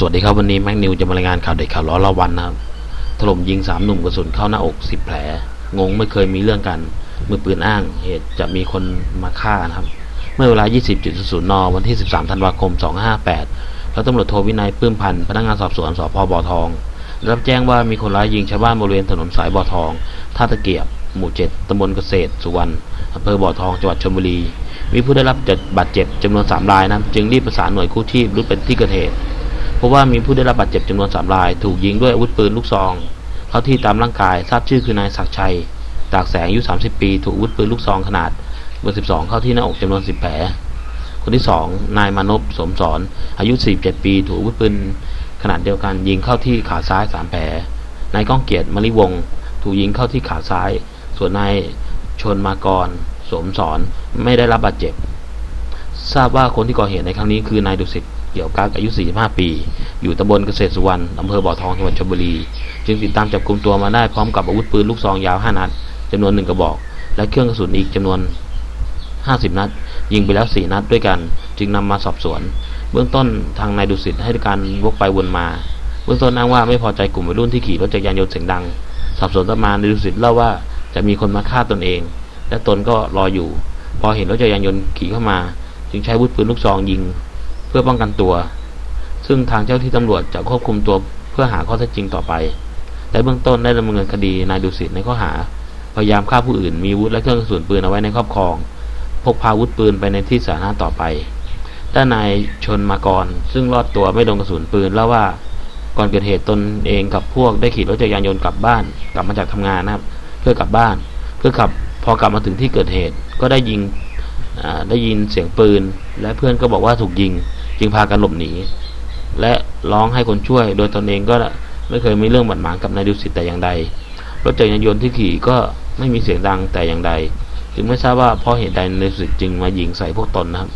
สวัสดีครับวันนี้แม็กนิวจะมารายงานข่าวเด็ดข่าวร้อนละวันนะครับถล่มยิงสามหนุ่มกระสุนเข้าหน้าอกสิบแผล งงไม่เคยมีเรื่องกัน มือปืนอ้างเหตุจะมีคนมาฆ่านะครับ เมื่อเวลา 20.00 น วันที่ 13 ธันวาคม 2558แล้วตำรวจโทวินัยปื้มพันธ์พนักงานสอบสวนสพบ่อทอง รับแจ้งว่ามีคนร้ายยิงชาวบ้านบริเวณถนนสายบ่อทองท่าตะเกียบ หมู่7ตำบลเกษตรสุวรรณอำเภอบ่อทองจังหวัดชลบุรี มีผู้ได้รับบาดเจ็บจำนวนสามรายนะจึงรีบประสานหน่วยกู้ชีพรุดไปที่เกิดเหตุ พราะว่ามีผู้ได้รับบาดเจ็บจำนวนสามราย ถูกยิงด้วยอาวุธปืนลูกซอง เข้าที่ตามร่างกายทราบชื่อคือนายศักชัย ตากแสงอายุ 30 ปี ถูกอาวุธปืนลูกซองขนาดเบอร์12 เข้าที่หน้าอกจำนวน 10 แผล คนที่ 2 นายมานพสมสอนอายุ 47 ปี ถูกอาวุธปืนขนาดเดียวกัน ยิงเข้าที่ขาซ้าย 3 แผล นายก้องเกียรติมริวงถูกยิงเข้าที่ขาซ้าย ส่วนนายชนมากรสมสอนไม่ได้รับบาดเจ็บ ทราบว่าคนที่ก่อเหตุในครั้งนี้คือนายดุสิตเกี่ยวกักอายุ 45 ปี อยู่ตำบลเกษตรสุวรรณอำเภอบ่อทองจังหวัดชลบุรี จึงติดตามจับกลุ่มตัวมาได้พร้อมกับอาวุธปืนลูกซองยาว 5 นัดจำนวนหนึ่งกระบอก และเครื่องกระสุนอีกจำนวน 50 นัด ยิงไปแล้ว 4 นัดด้วยกัน จึงนำมาสอบสวน เบื้องต้นทางนายดุสิตให้การวกไปวนมา เบื้องต้นอ้างว่าไม่พอใจกลุ่มวัยรุ่นที่ขี่รถจักรยานยนต์เสียงดัง สอบสวนต่อมานายดุสิตเล่าว่าจะมีคนมาฆ่าตนเอง และตนก็รออยู่ พอเห็นรถจักรยานยนต์ขี่เข้ามา จึงใช้วุธปืนลูกซองยิง เพื่อป้องกันตัว ซึ่งทางเจ้าที่ตำรวจจะควบคุมตัวเพื่อหาข้อเท็จจริงต่อไปแต่เบื้องต้นได้ดำเนินคดีนายดุสิตในข้อหา พยายามฆ่าผู้อื่นมีวุธและเครื่องกระสุนปืนเอาไว้ในครอบครอง พกพาวุธปืนไปในที่สาธารณะต่อไปด้านนายชนมากร ซึ่งรอดตัวไม่โดนกระสุนปืนเล่าว่าก่อนเกิดเหตุตนเองกับพวกได้ขี่รถจักรยานยนต์กลับบ้าน กลับมาจากทำงานนะครับ เพื่อกลับบ้าน เพื่อขับพอกลับมาถึงที่เกิดเหตุก็ได้ยิง ได้ยินเสียงปืน และเพื่อนก็บอกว่าถูกยิง จึงพากันหลบหนี และร้องให้คนช่วย โดยตนเองก็ไม่เคยมีเรื่องบาดหมางกับนายดุสิตแต่อย่างใดรถจักรยานยนต์ที่ขี่ก็ไม่มีเสียงดังแต่อย่างใด จึงไม่ทราบว่าเพราะเหตุใดนายดุสิตจึงมายิงใส่พวกตนนะครับ